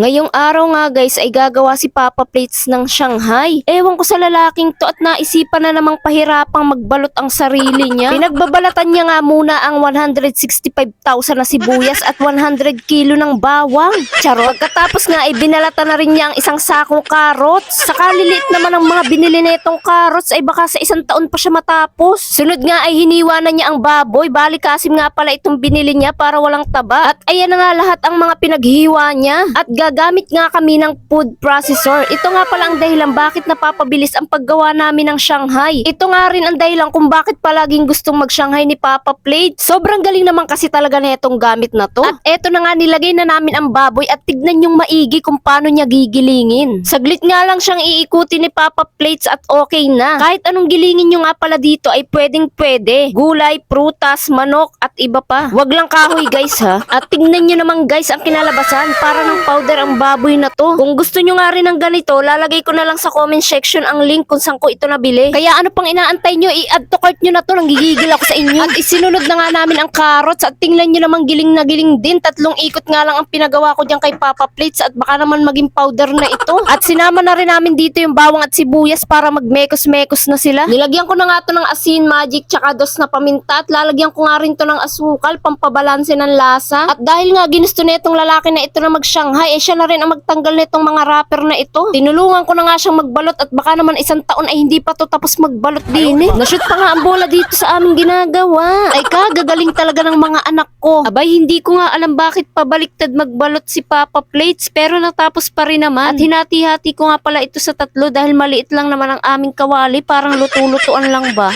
Ngayong araw nga guys ay gagawa si Papa Plates ng Shanghai. Ewan ko sa lalaking to at naisipan na namang pahirapang magbalot ang sarili niya. Pinagbabalatan niya nga muna ang 165,000 na sibuyas at 100 kilo ng bawang. Charot. Pagkatapos nga ay binalatan na rin niya ang isang sakong carrots. Sa kaliliit naman ang mga binili nitong carrots ay baka sa isang taon pa siya matapos. Sunod nga ay hiniwa na niya ang baboy. Bali kasim nga pala itong binili niya para walang taba. At ayan na nga lahat ang mga pinaghiwa niya. At gagamit nga kami ng food processor. Ito nga pala ang dahilan bakit napapabilis ang paggawa namin ng Shanghai. Ito nga rin ang dahilan kung bakit palaging gustong mag-Shanghai ni Papa Plate. Sobrang galing naman kasi talaga na itong gamit na to. At eto na nga nilagay na namin ang baboy at tignan yung maigi kung paano niya gigilingin. Saglit nga lang siyang iikuti ni Papa Plates at okay na. Kahit anong gilingin nyo nga pala dito ay pwedeng pwede. Gulay, prutas, manok at iba pa. Wag lang kahoy guys ha. At tignan nyo naman guys ang kinalabasan para ng powder ang baboy na to. Kung gusto nyo nga rin ng ganito, lalagay ko na lang sa comment section ang link kung saan ko ito nabili. Kaya ano pang inaantay nyo, i-add to cart nyo na to, nanggigigil ako sa inyo. At isinunod na nga namin ang carrots at tingnan nyo namang giling na giling din. Tatlong ikot nga lang ang pinagawa ko dyan kay Papa Plates at baka naman maging powder na ito. At sinama na rin namin dito yung bawang at sibuyas para magmekos-mekos na sila. Nilagyan ko na nga to ng asin, magic, tsaka dos na paminta at lalagyan ko nga rin to ng asukal, pampabalanse ng lasa. At dahil nga ginusto na itong lalaki na ito na mag-Shanghai, eh siya na rin ang magtanggal nitong mga wrapper na ito. Tinulungan ko na nga siyang magbalot at baka naman isang taon ay hindi pa to tapos magbalot din eh. Nashoot pa nga ang bola dito sa aming ginagawa. Ay kagagaling talaga ng mga anak ko. Abay hindi ko nga alam bakit pabaliktad magbalot si Papa Plates pero natapos pa rin naman. At hinati-hati ko nga pala ito sa tatlo dahil maliit lang naman ang aming kawali parang luto-lutuan lang ba.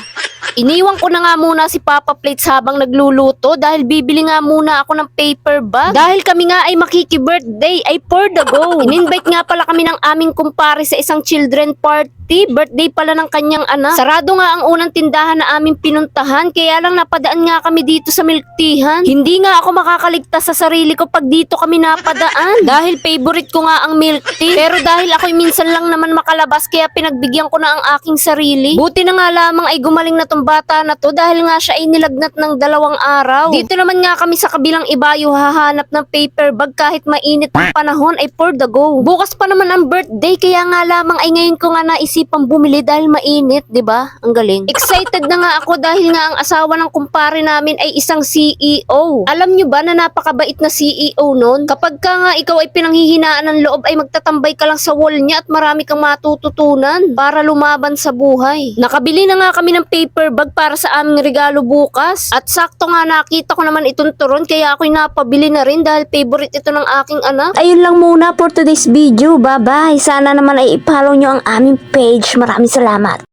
Iniwan ko na nga muna si Papa Plates habang nagluluto dahil bibili nga muna ako ng paper bag. Dahil kami nga ay makiki-birthday ay for the go. In-invite nga pala kami ng aming kumpare sa isang children party. Birthday pala ng kanyang anak. Sarado nga ang unang tindahan na aming pinuntahan kaya lang napadaan nga kami dito sa milk teahan. Hindi nga ako makakaligtas sa sarili ko pag dito kami napadaan. dahil favorite ko nga ang milk tea. Pero dahil ako'y minsan lang naman makalabas kaya pinagbigyan ko na ang aking sarili. Buti na nga lamang ay gumaling na tong bata na to dahil nga siya ay nilagnat ng dalawang araw. Dito naman nga kami sa kabilang ibayo hahanap ng paper bag kahit mainit ang panahon ay for the go. Bukas pa naman ang birthday kaya nga lamang ay ngayon ko nga naisipang bumili dahil mainit, 'di ba? Ang galing. Excited na nga ako dahil nga ang asawa ng kumpare namin ay isang CEO. Alam nyo ba na napakabait na CEO noon? Kapag ka nga ikaw ay pinanghihinaan ng loob ay magtatambay ka lang sa wall niya at marami kang matututunan para lumaban sa buhay. Nakabili na nga kami ng paper bag para sa aming regalo bukas. At sakto nga nakita ko naman itong turon kaya ako'y napabili na rin dahil favorite ito ng aking anak. Ayun lang muna for today's video. Bye-bye. Sana naman ay i-follow nyo ang aming page. Maraming salamat.